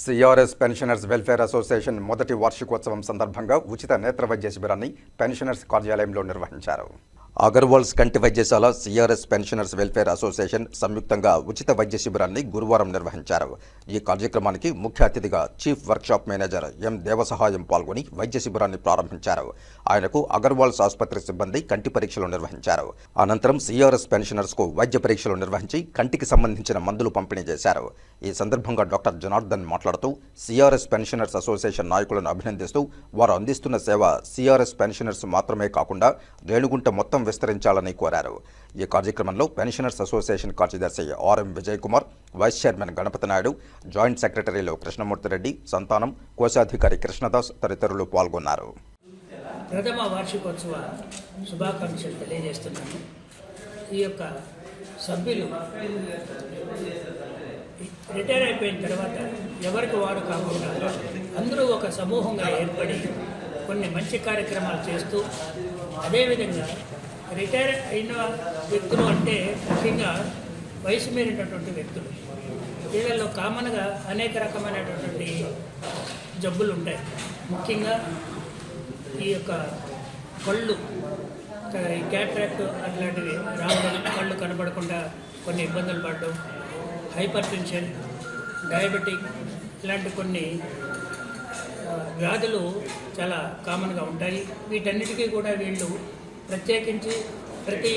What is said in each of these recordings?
CRS pensioners welfare association మొదటి వార్షికోత్సవం సందర్భంగా ఉచిత నేత్ర వైద్య శిబిరాన్ని పెన్షనర్స్ కార్యాలయంలో నిర్వహించారు. అగర్వాల్స్ కంటి వైద్యశాల సిఆర్ఎస్ పెన్షనర్స్ వెల్ఫేర్ అసోసియేషన్ సంయుక్తంగా ఉచిత వైద్య శిబిరాన్ని గురువారం నిర్వహించారు. ఈ కార్యక్రమానికి ముఖ్య అతిథిగా chief workshop manager M Devasahayam పాల్గొని వైద్య శిబిరాన్ని ప్రారంభించారు. ఆయనకు అగర్వాల్స్ ఆసుపత్రి సిబ్బంది కంటి పరీక్షలు నిర్వహించారు. అనంతరం సిఆర్ఎస్ పెన్షనర్స్కు వైద్య పరీక్షలు నిర్వహించి కంటికి సంబంధించిన మందులు పంపిణీ చేశారు. ఈ సందర్భంగా డాక్టర్ జనార్దన్ మాట్లాడుతూ సిఆర్ఎస్ పెన్షనర్స్ అసోసియేషన్ నాయకులను అభినందిస్తూ వారు అందిస్తున్న సేవ సిఆర్ఎస్ పెన్షనర్స్ మాత్రమే కాకుండా రేణుగుంట మొత్తం విస్తరించాలని కోరారు. ఈ కార్యక్రమంలో పెన్షనర్స్ అసోసియేషన్ కార్యదర్శి RM Vijay Kumar vice chairman Ganapathi Naidu joint సెక్రటరీలు కృష్ణమూర్తి రెడ్డి సంతానం కోశాధికారి కృష్ణదాస్ తదితరులు పాల్గొన్నారు. ప్రథమ వార్షికోత్సవ శుభాకాంక్షలు తెలియజేస్తున్నాను. ఈ యొక్క సభ్యులు రిటైర్ అయిపోయిన తర్వాత ఎవరికి వాడు కాకుండా అందరూ ఒక సమూహంగా ఏర్పడి కొన్ని మంచి కార్యక్రమాలు చేస్తూ అదేవిధంగా రిటైర్ అయిన వ్యక్తులు అంటే ముఖ్యంగా వయసు మీరినటువంటి వ్యక్తులు. వీళ్ళల్లో కామన్గా అనేక రకమైనటువంటి జబ్బులు ఉంటాయి. ముఖ్యంగా ఈ యొక్క కళ్ళు క్యాట్రాక్ట్ అట్లాంటివి రావడం కళ్ళు కనబడకుండా కొన్ని ఇబ్బందులు పడడం హైపర్ టెన్షన్ డయాబెటిక్ ఇలాంటి కొన్ని వ్యాధులు చాలా కామన్గా ఉంటాయి. వీటన్నిటికీ కూడా వీళ్ళు ప్రత్యేకించి ప్రతి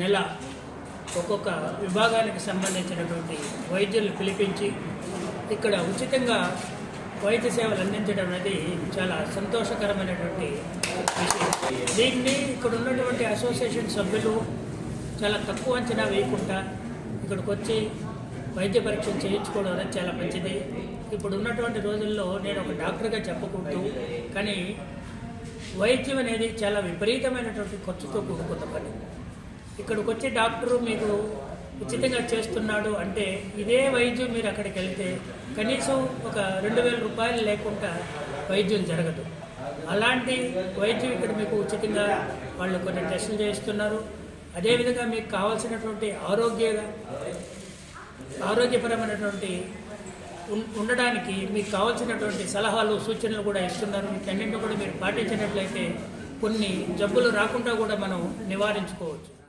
నెల ఒక్కొక్క విభాగానికి సంబంధించినటువంటి వైద్యులు పిలిపించి ఇక్కడ ఉచితంగా వైద్య సేవలు అందించడం అనేది చాలా సంతోషకరమైనటువంటి విషయం. దీన్ని ఇక్కడ ఉన్నటువంటి అసోసియేషన్ సభ్యులు చాలా తక్కువ అంచనా వేయకుండా ఇక్కడికి వచ్చి వైద్య పరీక్షలు చేయించుకోవడం అనేది చాలా మంచిది. ఇప్పుడు ఉన్నటువంటి రోజుల్లో నేను ఒక డాక్టర్గా చెప్పకూడదు కానీ వైద్యం అనేది చాలా విపరీతమైనటువంటి ఖర్చుతో కూడుకున్న పని ఇక్కడికి వచ్చి డాక్టరు మీకు ఉచితంగా చేస్తున్నాడు అంటే ఇదే వైద్యం మీరు అక్కడికి వెళ్తే కనీసం ఒక రెండు వేల రూపాయలు లేకుండా వైద్యం జరగదు. అలాంటి వైద్యం ఇక్కడ మీకు ఉచితంగా వాళ్ళు కొన్ని టెస్టులు చేస్తున్నారు అదేవిధంగా మీకు కావాల్సినటువంటి ఆరోగ్య ఆరోగ్యపరమైనటువంటి ఉండడానికి మీకు కావాల్సినటువంటి సలహాలు సూచనలు కూడా ఇస్తున్నారు. వీటన్నింటినీ కూడా మీరు పాటించినట్లయితే కొన్ని జబ్బులు రాకుండా కూడా మనం నివారించుకోవచ్చు.